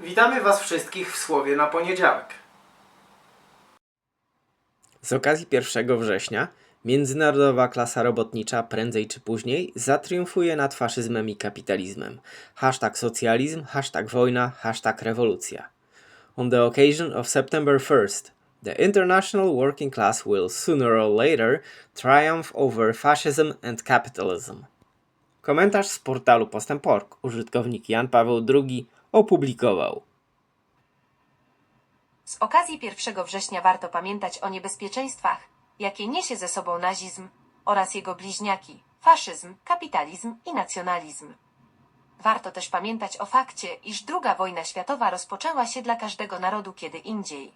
Witamy Was wszystkich w Słowie na poniedziałek. Z okazji 1 września międzynarodowa klasa robotnicza prędzej czy później zatriumfuje nad faszyzmem i kapitalizmem. Hashtag socjalizm, hashtag wojna, hashtag rewolucja. On the occasion of September 1st, the international working class will sooner or later triumph over fascism and capitalism. Komentarz z portalu Postęp.org użytkownik Jan Paweł II opublikował. Z okazji 1 września warto pamiętać o niebezpieczeństwach, jakie niesie ze sobą nazizm oraz jego bliźniaki faszyzm, kapitalizm i nacjonalizm. Warto też pamiętać o fakcie, iż II wojna światowa rozpoczęła się dla każdego narodu kiedy indziej.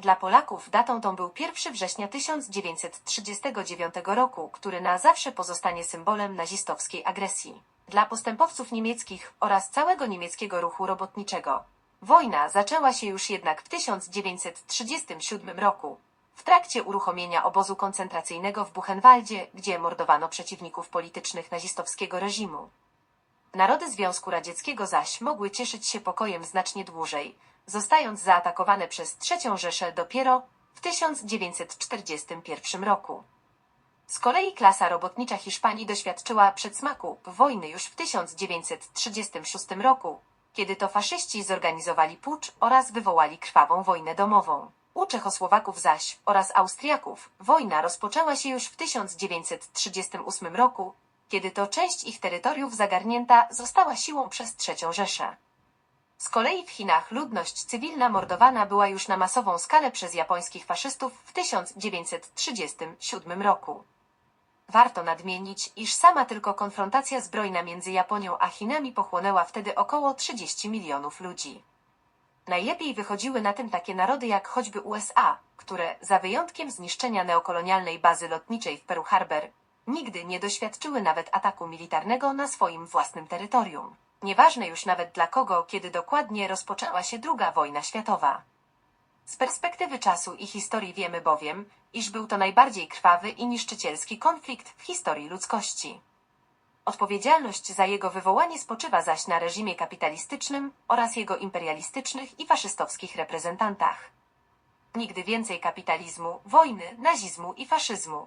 Dla Polaków datą tą był 1 września 1939 roku, który na zawsze pozostanie symbolem nazistowskiej agresji. Dla postępowców niemieckich oraz całego niemieckiego ruchu robotniczego Wojna zaczęła się już jednak w 1937 roku, w trakcie uruchomienia obozu koncentracyjnego w Buchenwaldzie, gdzie mordowano przeciwników politycznych nazistowskiego reżimu. Narody Związku Radzieckiego zaś mogły cieszyć się pokojem znacznie dłużej, zostając zaatakowane przez III Rzeszę dopiero w 1941 roku. Z kolei klasa robotnicza Hiszpanii doświadczyła przedsmaku wojny już w 1936 roku, kiedy to faszyści zorganizowali pucz oraz wywołali krwawą wojnę domową. U Czechosłowaków zaś oraz Austriaków wojna rozpoczęła się już w 1938 roku, kiedy to część ich terytoriów zagarnięta została siłą przez III Rzeszę. Z kolei w Chinach ludność cywilna mordowana była już na masową skalę przez japońskich faszystów w 1937 roku. Warto nadmienić, iż sama tylko konfrontacja zbrojna między Japonią a Chinami pochłonęła wtedy około 30 milionów ludzi. Najlepiej wychodziły na tym takie narody jak choćby USA, które, za wyjątkiem zniszczenia neokolonialnej bazy lotniczej w Pearl Harbor, nigdy nie doświadczyły nawet ataku militarnego na swoim własnym terytorium. Nieważne już nawet dla kogo, kiedy dokładnie rozpoczęła się II wojna światowa. Z perspektywy czasu i historii wiemy bowiem, iż był to najbardziej krwawy i niszczycielski konflikt w historii ludzkości. Odpowiedzialność za jego wywołanie spoczywa zaś na reżimie kapitalistycznym oraz jego imperialistycznych i faszystowskich reprezentantach. Nigdy więcej kapitalizmu, wojny, nazizmu i faszyzmu.